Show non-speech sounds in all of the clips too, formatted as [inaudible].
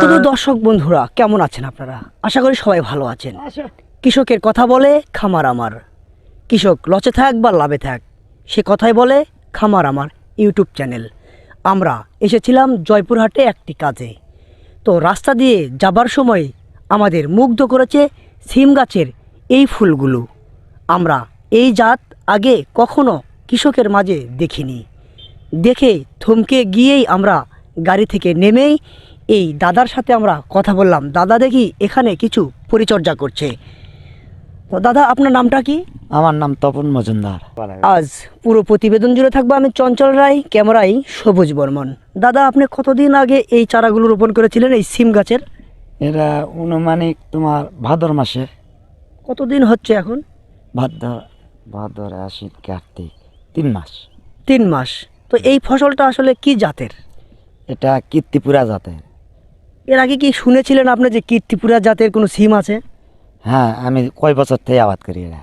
শুধু দর্শক বন্ধুরা, কেমন আছেন আপনারা? আশা করি সবাই ভালো আছেন। কৃষকের কথা বলে, খামার আমার। কৃষক লচে থাক বা লাভে থাক, সে কথাই বলে, খামার আমার ইউটিউব চ্যানেল। আমরা এসেছিলাম জয়পুরহাটে একটি কাজে। তো রাস্তা দিয়ে যাবার সময় আমাদের মুগ্ধ করেছে সিম গাছের এই ফুলগুলো। আমরা এই জাত আগে কখনো কৃষকের মাঝে দেখিনি। দেখে থমকে গিয়েই আমরা গাড়ি থেকে নেমেই এই দাদার সাথে আমরা কথা বললাম। দাদা দেখি এখানে কিছু পরিচর্যা করছে। তো দাদা আপনার নামটা কি? আমার নাম তপন মজুমদার। আজ পুরো প্রতিবেদন জুড়ে থাকব আমি চঞ্চল রায় ক্যামেরাই সবুজ বর্মন। দাদা আপনি কতদিন আগে এই চারাগুলো রোপণ করেছিলেন এই সিম গাছের? এরা অনুমানিক তোমার ভাদর মাসে। কতদিন হচ্ছে এখন? ভাদ্র ভাদর আশ্বিন কার্তিক তিন মাস। তিন মাস। তো এই ফসলটা আসলে কি জাতের? এটা কীর্তিপুরা জাতের। এর আগে কি শুনেছিলেন আপনি যে কীর্তিপুরা জাতের কোনো সিম আছে? হ্যাঁ আমি কয় বছর থেকে আবাদ করি এরা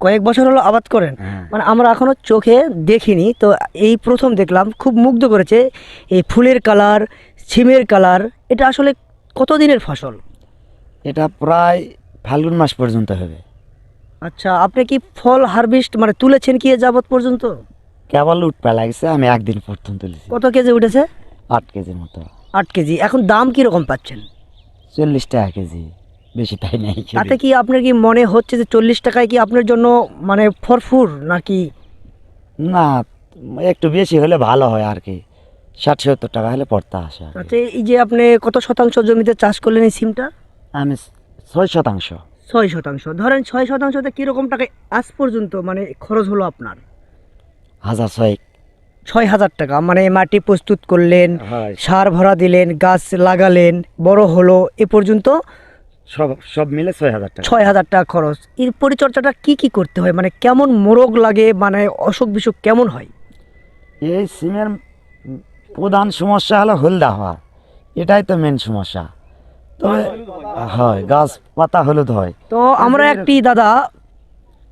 কয়েক বছর হলো আবাদ করেন? হ্যাঁ। মানে আমরা এখনও চোখে দেখিনি তো এই প্রথম দেখলাম খুব মুগ্ধ করেছে এই ফুলের কালার সিমের কালার এটা আসলে কতদিনের ফসল? এটা প্রায় ফাল্গুন মাস পর্যন্ত হবে। আচ্ছা আপনি কি ফল হারভেস্ট মানে তুলেছেন কি এ যাবৎ পর্যন্ত? কেবল উঠপা লাগছে আমি একদিন প্রথম তুলেছি। কত কেজি উঠেছে? আট কেজির মতো। আট কেজি। এখন দাম কীরকম পাচ্ছেন? চল্লিশ টাকা কেজি। বেশি তাই নাই তাতে কি আপনার কি মনে হচ্ছে যে চল্লিশ টাকায় কি আপনার জন্য মানে ফরফুর নাকি? না একটু বেশি হলে ভালো হয় আর কি। ষাট সত্তর টাকা হলে পড়তে আসে আচ্ছা এই যে আপনি কত শতাংশ জমিতে চাষ করলেন এই সিমটা? আমি ছয় শতাংশ। ছয় শতাংশ। ধরেন ছয় শতাংশতে কীরকম টাকা আজ পর্যন্ত মানে খরচ হলো আপনার? হাজার ছয়েক। ছয় হাজার টাকা। মানে মাটি প্রস্তুত করলেন সার ভরা দিলেন গাছ লাগালেন বড় হলো এ পর্যন্ত সব সব মিলে ছয় হাজার টাকা। ছয় হাজার টাকা খরচ। এর পরিচর্যাটা কি কি করতে হয়? মানে কেমন মোরগ লাগে? মানে অসুখ বিসুখ কেমন হয়? এই সিমের প্রধান সমস্যা হলো হলদা হওয়া। এটাই তো মেন সমস্যা। তবে হয় গাছ পাতা হলুদ হয়। তো আমরা একটি দাদা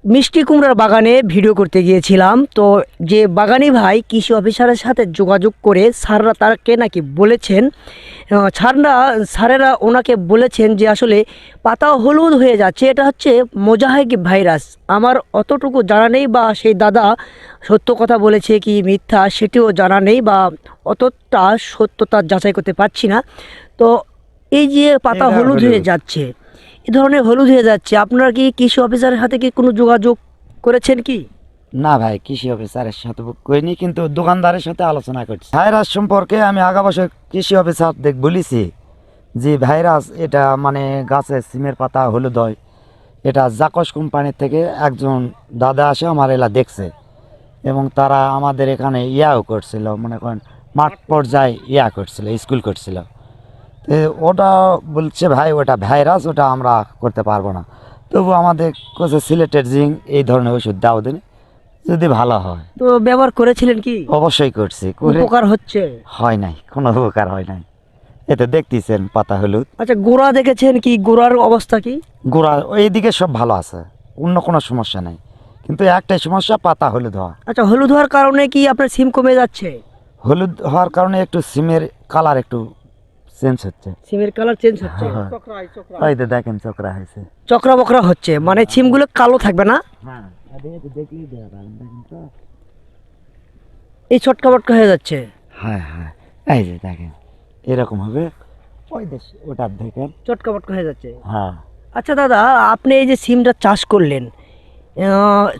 মিষ্টি কুমড়ার বাগানে ভিডিও করতে গিয়েছিলাম। তো যে বাগানি ভাই কৃষি অফিসারের সাথে যোগাযোগ করে স্যাররা তাকে নাকি বলেছেন স্যাররা স্যারেরা ওনাকে বলেছেন যে আসলে পাতা হলুদ হয়ে যাচ্ছে এটা হচ্ছে মোজাহেক ভাইরাস। আমার অতটুকু জানা নেই বা সেই দাদা সত্য কথা বলেছে কি মিথ্যা সেটিও জানা নেই বা অতটা সত্যতা যাচাই করতে পারছি না। তো এই যে পাতা হলুদ হয়ে যাচ্ছে এ ধরনের হলুদ হয়ে যাচ্ছে। আপনারা কি কৃষি অফিসারের সাথে কি কোনো যোগাযোগ করেছেন কি? না ভাই, কৃষি অফিসারের সাথে করিনি, কিন্তু দোকানদারের সাথে আলোচনা করছি। ভাইরাস সম্পর্কে আমি আগা বছর কৃষি অফিসার দেখ বলেছি যে ভাইরাস এটা মানে গাছে সিমের পাতা, হলুদ হয়। এটা জাকস কোম্পানির থেকে একজন দাদা আসে, আমার এলা দেখছে। এবং তারা আমাদের এখানে ইয়াও করছিল, মনে করেন মাঠ পর্যায়ে ইয়া করছিল, স্কুল করছিল। ওটা বলছে ভাই ওটা ভাইরাস ওটা আমরা করতে পারব না। তবু আমাদের কাছে সিলেটের জিং এই ধরনের ওষুধ দাও দিন যদি ভালো হয়। তো ব্যবহার করেছিলেন কি? অবশ্যই করছি। করে উপকার হচ্ছে? হয় নাই কোনো উপকার হয় নাই। এতে দেখতেছেন পাতা হলুদ। আচ্ছা গোড়া দেখেছেন কি? গোড়ার অবস্থা কি? গোড়া এইদিকে সব ভালো আছে অন্য কোনো সমস্যা নেই। কিন্তু একটাই সমস্যা পাতা হলুদ হওয়া। আচ্ছা হলুদ হওয়ার কারণে কি আপনার সিম কমে যাচ্ছে? হলুদ হওয়ার কারণে একটু সিমের কালার একটু চেঞ্জ হচ্ছে। সিমের কালার চেঞ্জ হচ্ছে। হ্যাঁ। ওই তো দেখেন চোখরা হয়েছে। চক্রা বকরা হচ্ছে মানে সিমগুলো কালো থাকবে না? হ্যাঁ দেখলেই দেখেন তো। এই ছটকা বটকা হয়ে যাচ্ছে। হ্যাঁ হ্যাঁ এই যে দেখেন এরকম হবে। ওই দেশ ওটা দেখেন। চটকা বটকা হয়ে যাচ্ছে। হ্যাঁ। আচ্ছা দাদা আপনি এই যে সিমটা চাষ করলেন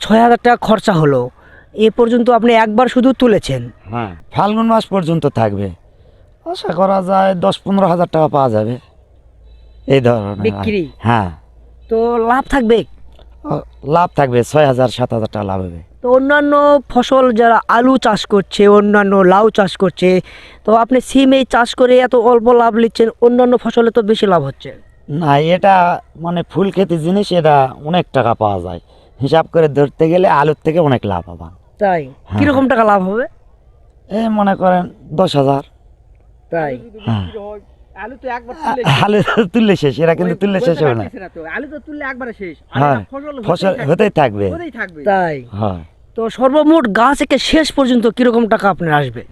ছয় হাজার টাকা খরচা হলো এ পর্যন্ত আপনি একবার শুধু তুলেছেন। হ্যাঁ ফাল্গুন মাস পর্যন্ত থাকবে। আশা করা যায় দশ পনেরো হাজার টাকা পাওয়া যাবে। এই ধরনের বিক্রি? হ্যাঁ। তো লাভ থাকবে? লাভ থাকবে ছয় হাজার সাত হাজার টাকা লাভ হবে। তো অন্যান্য ফসল যারা আলু চাষ করছে অন্যান্য লাউ চাষ করছে তো আপনি সিম এই চাষ করে এত অল্প লাভ নিচ্ছেন অন্যান্য ফসলে তো বেশি লাভ হচ্ছে। না এটা মানে ফুল খেতে জিনিস এটা অনেক টাকা পাওয়া যায়। হিসাব করে ধরতে গেলে আলুর থেকে অনেক লাভ হবে তাই? হ্যাঁ। কীরকম টাকা লাভ হবে? এই মনে করেন দশ হাজার। তাই? হ্যাঁ। আলু তো একবার আলু তুললে শেষ এরা কিন্তু তুললে শেষ হবে না। না আলু তো তুললে একবারে শেষ। হ্যাঁ ফসল হতেই থাকবে। হতেই থাকবে। তাই? হয়। তো সর্বমোট গাছ থেকে শেষ পর্যন্ত কীরকম টাকা আপনার আসবে?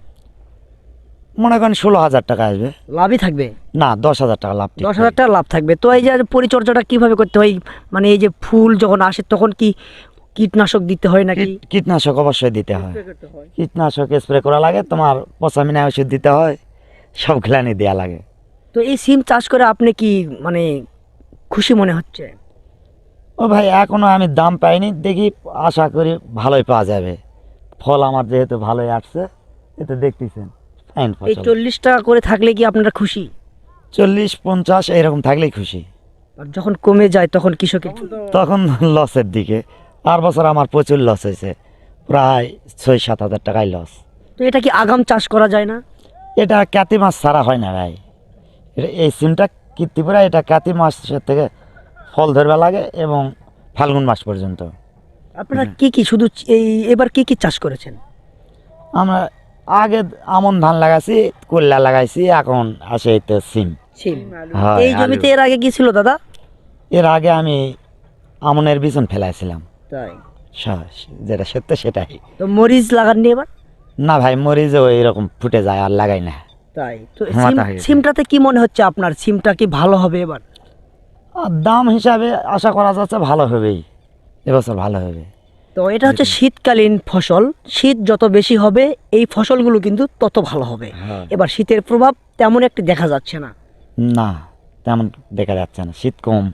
মনে করেন ষোলো হাজার টাকা আসবে। লাভই থাকবে? না দশ হাজার টাকা লাভ দশ হাজার টাকা লাভ থাকবে। তো এই যে পরিচর্যাটা কীভাবে করতে হয়? মানে এই যে ফুল যখন আসে তখন কি কীটনাশক দিতে হয় নাকি? কীটনাশক অবশ্যই দিতে হয়। হয়। কীটনাশক স্প্রে করা লাগে তোমার পচামিনা ওষুধ দিতে হয়। সব খেলানি দেওয়া লাগে। তো এই সিম চাষ করে আপনি কি মানে খুশি মনে হচ্ছে? ও ভাই এখনও আমি দাম পাইনি। দেখি আশা করি ভালোই পাওয়া যাবে। ফল আমার যেহেতু ভালোই আসছে এতে দেখতেছেন। এই চল্লিশ টাকা করে থাকলে কি আপনারা খুশি? চল্লিশ পঞ্চাশ এরকম থাকলেই খুশি। আর যখন কমে যায় তখন কৃষকের তখন লসের দিকে। আর বছর আমার প্রচুর লস হয়েছে। প্রায় ছয় সাত হাজার টাকায় লস। তো এটা কি আগাম চাষ করা যায় না? এটা কাতি মাছ ছাড়া হয় না ভাই। এটা- এই সিমটা কীর্তিপুরা এটা কাতি মাসের থেকে ফল ধরবে লাগে এবং ফাল্গুন মাস পর্যন্ত। আপনারা কি কি শুধু এই এবার কি কি চাষ করেছেন? আমরা আগে আমন ধান লাগাইছি কল্যা লাগাইছি এখন আসে এই তো সিম। এই জমিতে এর আগে কি ছিল দাদা? এর আগে আমি আমনের বিছন ফেলাইছিলাম। তাই। যেটা সত্য সেটাই। তো মরিচ লাগাননি এবার? না ভাই মরিচও এরকম ফুটে যায় আর লাগাই না। তাই? তো। সিমটাতে কি মনে হচ্ছে আপনার? সিমটা কি ভালো হবে এবার? আর দাম হিসাবে আশা করা যাচ্ছে ভালো হবেই। এবছর ভালো হবে। তো এটা হচ্ছে শীতকালীন ফসল। শীত যত বেশি হবে এই ফসলগুলো কিন্তু তত ভালো হবে। হ্যাঁ। এবার শীতের প্রভাব তেমন একটি দেখা যাচ্ছে না। না তেমন দেখা যাচ্ছে না। শীত কম।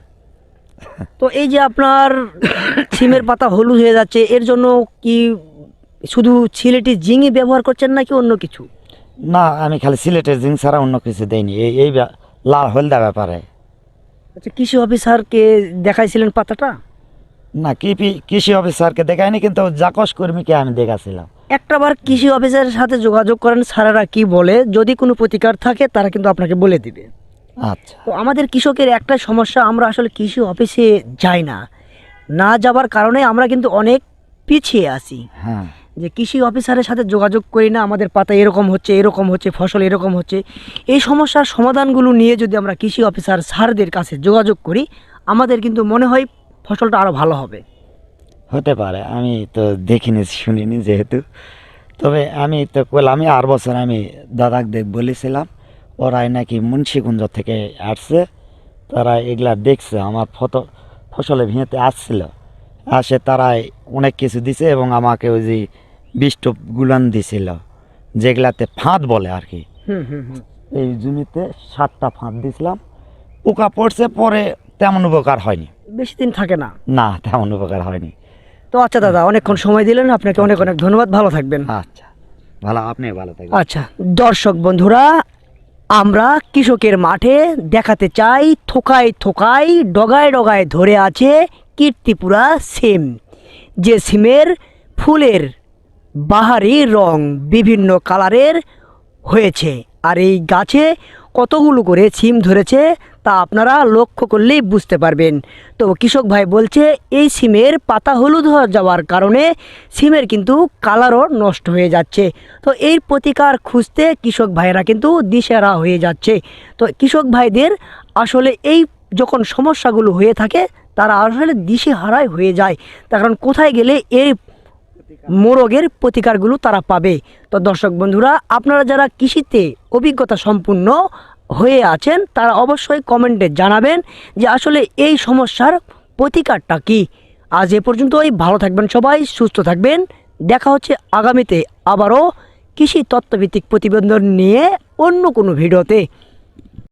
তো এই যে আপনার [coughs] সিমের পাতা হলুদ হয়ে যাচ্ছে এর জন্য কি শুধু সিলেটি জিঙি ব্যবহার করছেন নাকি অন্য কিছু? না আমি খালি সিলেটের জিং ছাড়া অন্য কিছু দেইনি। এই এই লাল হলদা ব্যাপারে। আচ্ছা কৃষি অফিসারকে দেখাইছিলেন পাতাটা? না কৃষি কৃষি অফিসারকে দেখায়নি কিন্তু জাকস কর্মীকে আমি দেখাছিলাম। একটাবার কৃষি অফিসারের সাথে যোগাযোগ করেন স্যারেরা কি বলে? যদি কোনো প্রতিকার থাকে তারা কিন্তু আপনাকে বলে দিবে। আচ্ছা। তো আমাদের কৃষকের একটা সমস্যা আমরা আসলে কৃষি অফিসে যাই না। না যাবার কারণে আমরা কিন্তু অনেক পিছিয়ে আছি। হ্যাঁ। যে কৃষি অফিসারের সাথে যোগাযোগ করি না, আমাদের পাতা এরকম হচ্ছে এরকম হচ্ছে, ফসল এরকম হচ্ছে। এই সমস্যার সমাধানগুলো নিয়ে যদি আমরা কৃষি অফিসার স্যারদের কাছে যোগাযোগ করি, আমাদের কিন্তু মনে হয় ফসলটা আরও ভালো হবে। হতে পারে, আমি তো দেখিনি, শুনিনি যেহেতু। তবে আমি তো আমি আর বছর আমি দাদাকে বলেছিলাম, ওরাই নাকি মুন্সিগঞ্জ থেকে আসছে, তারা এগুলা দেখছে, আমার ফটো ফসলে ভিঁতে আসছিল। আসে তারাই অনেক কিছু দিছে এবং আমাকে ওই যে বিষ্টপ গুলান দিছিল যেগুলাতে ফাঁদ বলে আর কি। হুম হুম হুম। এই জমিতে সাতটা ফাঁদ দিছিলাম। পোকা পড়ছে পরে তেমন উপকার হয়নি। বেশি দিন থাকে না? না তেমন উপকার হয়নি। তো আচ্ছা দাদা অনেকক্ষণ সময় দিলেন। আপনাকে অনেক অনেক ধন্যবাদ। ভালো থাকবেন। আচ্ছা। ভালো আপনি ভালো থাকবেন। আচ্ছা দর্শক বন্ধুরা আমরা কৃষকের মাঠে দেখাতে চাই থোকায় থোকায় ডগায় ডগায় ধরে আছে কীর্তিপুরা সিম। যে সিমের ফুলের বাহারি রং বিভিন্ন কালারের হয়েছে। আর এই গাছে কতগুলো করে সিম ধরেছে, তা আপনারা লক্ষ্য করলেই বুঝতে পারবেন। তো কৃষক ভাই বলছে, এই সিমের পাতা হলুদ হয়ে যাওয়ার কারণে সিমের কিন্তু কালারও নষ্ট হয়ে যাচ্ছে। তো এই প্রতিকার খুঁজতে কৃষক ভাইরা কিন্তু দিশেরা হয়ে যাচ্ছে। তো কৃষক ভাইদের আসলে এই যখন সমস্যাগুলো হয়ে থাকে, তারা আসলে দিশে হারাই হয়ে যায়। তার কারণ কোথায় গেলে এই মোরগের প্রতিকারগুলো তারা পাবে। তো দর্শক বন্ধুরা, আপনারা যারা কৃষিতে অভিজ্ঞতা সম্পূর্ণ হয়ে আছেন, তারা অবশ্যই কমেন্টে জানাবেন যে আসলে এই সমস্যার প্রতিকারটা কি। আজ এ পর্যন্তই, ভালো থাকবেন সবাই, সুস্থ থাকবেন। দেখা হচ্ছে আগামীতে আবারও কৃষি তত্ত্বভিত্তিক প্রতিবেদন নিয়ে অন্য কোনো ভিডিওতে।